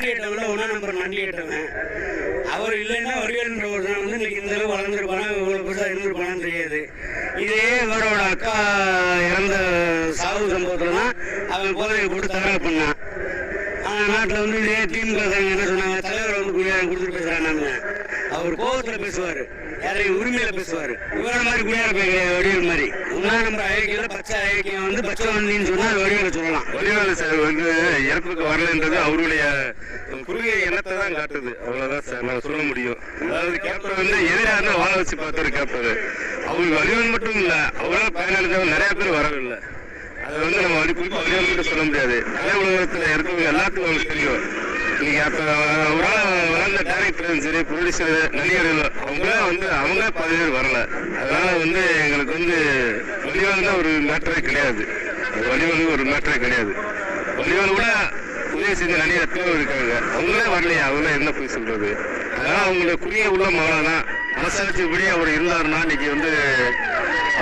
நன்றியிட்டவங்கள ஒன்றா நம்பர் நன்றியிட்டவன் அவர் இல்லைன்னா வடிவேலுன்ற தான் வந்து இன்னைக்கு இந்த அளவு வளர்ந்துருப்பானா இவ்வளோ பெருசாக இருந்திருப்பானான்னு தெரியாது. இதே இவரோட அக்கா இறந்த சாவு சம்பவத்தில் தான் அவன் போதையை போட்டு தகவல் பண்ணான். ஆனால் நாட்டில் வந்து இதே திமுக என்ன சொன்னாங்க தலைவர் வந்து குடியாரம் கொடுத்துட்டு பேசுகிறாங்க அவர் கோபத்தில் பேசுவார். யாரையும் உரிமையில பேசுவார். இவர மாதிரி குடியார வடிவேல் மாதிரி. உண்மையா நம்ம அழகியில் பச்சை அழகியம் வந்து பச்சை வண்டின்னு சொன்னால் வடிவேல சொல்லலாம். வடிவேல சார் வந்து இறப்புக்கு வரலன்றது அவருடைய குறுகிய எண்ணத்தை தான் காட்டுது. அவ்வளவுதான் சார் நான் சொல்ல முடியும். அதாவது கேப்டன் வந்து எதிராக வாழ வச்சு பார்த்தாரு கேப்டர் அவருக்கு வடிவேல் மட்டும் இல்ல அவரால் பயனடைஞ்சவங்க நிறைய பேர் வரவில்லை. அது வந்து நம்ம வடி குறிப்பா வடிவேல் மட்டும் சொல்ல முடியாது. கலை உலகத்துல இருக்கவங்க எல்லாத்துக்கும் அவங்களுக்கு தெரியும். நீங்க அப்ப அவரால் வளர்ந்த டேரக்டரும் சரி ப்ரொடியூசர் நடிகர்கள் அவங்களாம் வந்து அவங்க பல பேர் வரல. அதனால வந்து எங்களுக்கு வந்து வடிவேல் தான் ஒரு மேட்டரே கிடையாது. வடிவேல் ஒரு மேட்டரே கிடையாது. வடிவேல் கூட உதவி செஞ்ச நடிகர் எத்தனையோ இருக்காங்க. அவங்களே வரலையா? அவங்களே என்ன போய் சொல்றது? அதனால அவங்களோட குறுகிய உள்ள மகளாதான் மனசாட்சிப்படி அவர் இருந்தாருன்னா இன்னைக்கு வந்து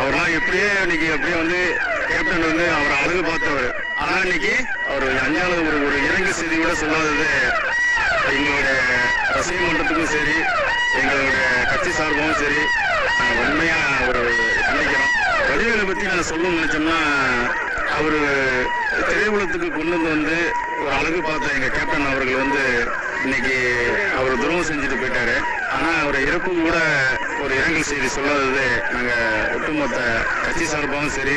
அவர்லாம் எப்படியே இன்னைக்கு அப்படியே வந்து கேப்டன் வந்து அவர் அழகு பார்த்தவர். ஆனா இன்னைக்கு அவர் அஞ்சாவது ஒரு ஒரு இறங்கு செய்தி கூட சொல்லாதது எங்களுடைய ரசிக மன்றத்துக்கும் சரி எங்களுடைய கட்சி சார்பாகவும் சரி நாங்கள் உண்மையா ஒரு நினைக்கிறோம் வடிவேலை பத்தி நான் சொல்ல நினைச்சோம்னா அவர் திரையுலகத்துக்கு கொண்டு வந்து வந்து ஒரு அழகு பார்த்த எங்கள் கேப்டன் அவர்கள் வந்து இன்னைக்கு அவர் துரோகம் செஞ்சுட்டு போயிட்டாரு. ஆனால் அவர் இறப்பும் கூட ஒரு இரங்கல் செய்தி சொல்லாதது நாங்கள் ஒட்டுமொத்த கட்சி சார்பாகவும் சரி